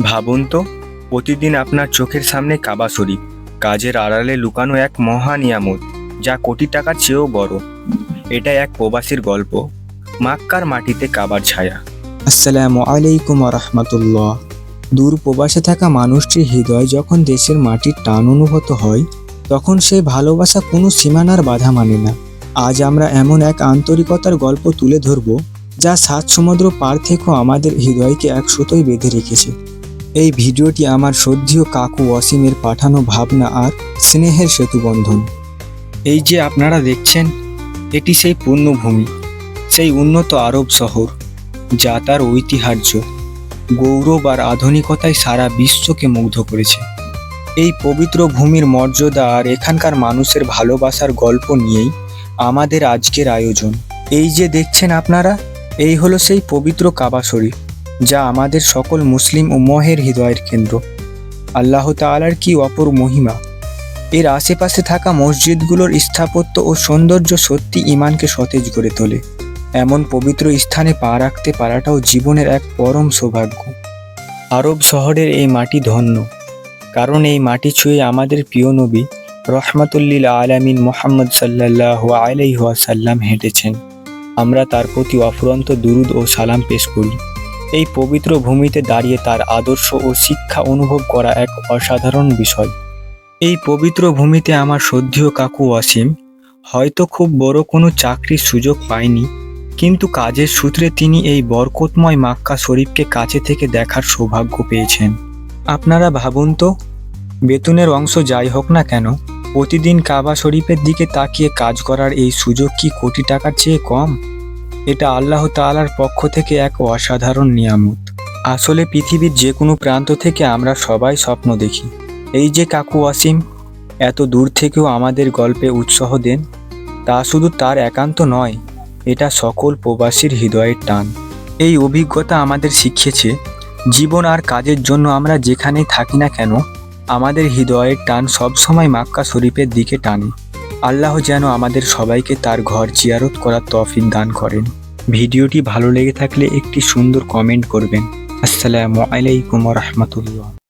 ভাবুন তো, প্রতিদিন আপনার চোখের সামনে কাবা শরীফ কাজের আড়ালে লুকানো এক মহা নিয়ামত, যা কোটি টাকার চেয়েও বড়। এটা এক প্রবাসীর গল্প, মাক্কার মাটিতে কাবার ছায়া। আসসালামু আলাইকুম রহমতুল্লাহ দূর প্রবাসে থাকা মানুষটির হৃদয় যখন দেশের মাটির টান অনুভূত হয়, তখন সেই ভালোবাসা কোনো সীমানার বাধা মানে না। আজ আমরা এমন এক আন্তরিকতার গল্প তুলে ধরব, যা সাত সমুদ্র পার থেকেও আমাদের হৃদয়কে এক সুতোয় বেঁধে রেখেছে। এই ভিডিওটি আমার শ্রদ্ধীয় কাকু অসীমের পাঠানো ভাবনা আর স্নেহের সেতুবন্ধন। এই যে আপনারা দেখছেন, এটি সেই পূর্ণভূমি, সেই উন্নত আরব শহর, যা তার ঐতিহ্য গৌরব আর আধুনিকতায় সারা বিশ্বকে মুগ্ধ করেছে। এই পবিত্র ভূমির মর্যাদা আর এখানকার মানুষের ভালোবাসার গল্প নিয়েই আমাদের আজকের আয়োজন। এই যে দেখছেন আপনারা, এই হলো সেই পবিত্র কাবা শরীফ। যা আমাদের সকল মুসলিম উম্মহের হৃদয়ের কেন্দ্র। আল্লাহ তাআলার কি অপর মহিমা? এর আশেপাশে থাকা মসজিদগুলোর স্থাপত্য ও সৌন্দর্য সত্যি ইমানকে সতেজ করে তোলে। এমন পবিত্র স্থানে পা রাখতে পারাটাও জীবনের এক পরম সৌভাগ্য। আরব শহরের এই মাটি ধন্য, কারণ এই মাটি ছুঁয়ে আমাদের প্রিয় নবী রহমাতুল্লিল আলামিন মোহাম্মদ সাল্লাহ আলাইহাসাল্লাম হেঁটেছেন। আমরা তার প্রতি অফুরন্ত দুরুদ ও সালাম পেশ করি। এই পবিত্র ভূমিতে দাঁড়িয়ে তার আদর্শ ও শিক্ষা অনুভব করা এক অসাধারণ বিষয়। এই পবিত্র ভূমিতে আমার শ্রদ্ধেয় কাকু অসীম, হয়তো খুব বড় কোনো চাকরির সুযোগ পায়নি, কিন্তু কাজের সূত্রে তিনি এই বরকতময় মাক্কা শরীফকে কাছে থেকে দেখার সৌভাগ্য পেয়েছেন। আপনারা ভাবুন তো, বেতনের অংশ যাই হোক না কেন, প্রতিদিন কাবা শরীফের দিকে তাকিয়ে কাজ করার এই সুযোগ কি কোটি টাকার চেয়ে কম? এটা আল্লাহ তাআলার পক্ষ থেকে এক অসাধারণ নিয়ামত। আসলে পৃথিবীর যে কোনো প্রান্ত থেকে আমরা সবাই স্বপ্ন দেখি। এই যে কাকু অসীম এত দূর থেকেও আমাদের গল্পে উৎসাহ দেন, তা শুধু তার একান্ত নয়, এটা সকল প্রবাসীর হৃদয়ের টান। এই অভিজ্ঞতা আমাদের শিখিয়েছে, জীবন আর কাজের জন্য আমরা যেখানেই থাকি না কেন, আমাদের হৃদয়ের টান সবসময় মাক্কা শরীফের দিকে টানে। আল্লাহ যেন আমাদের সবাইকে তার ঘর জিয়ারত করার তফিক দান করেন। ভিডিওটি ভালো লেগে থাকলে একটি সুন্দর কমেন্ট করবেন। আসসালামু আলাইকুম রহমতুল্লাহ।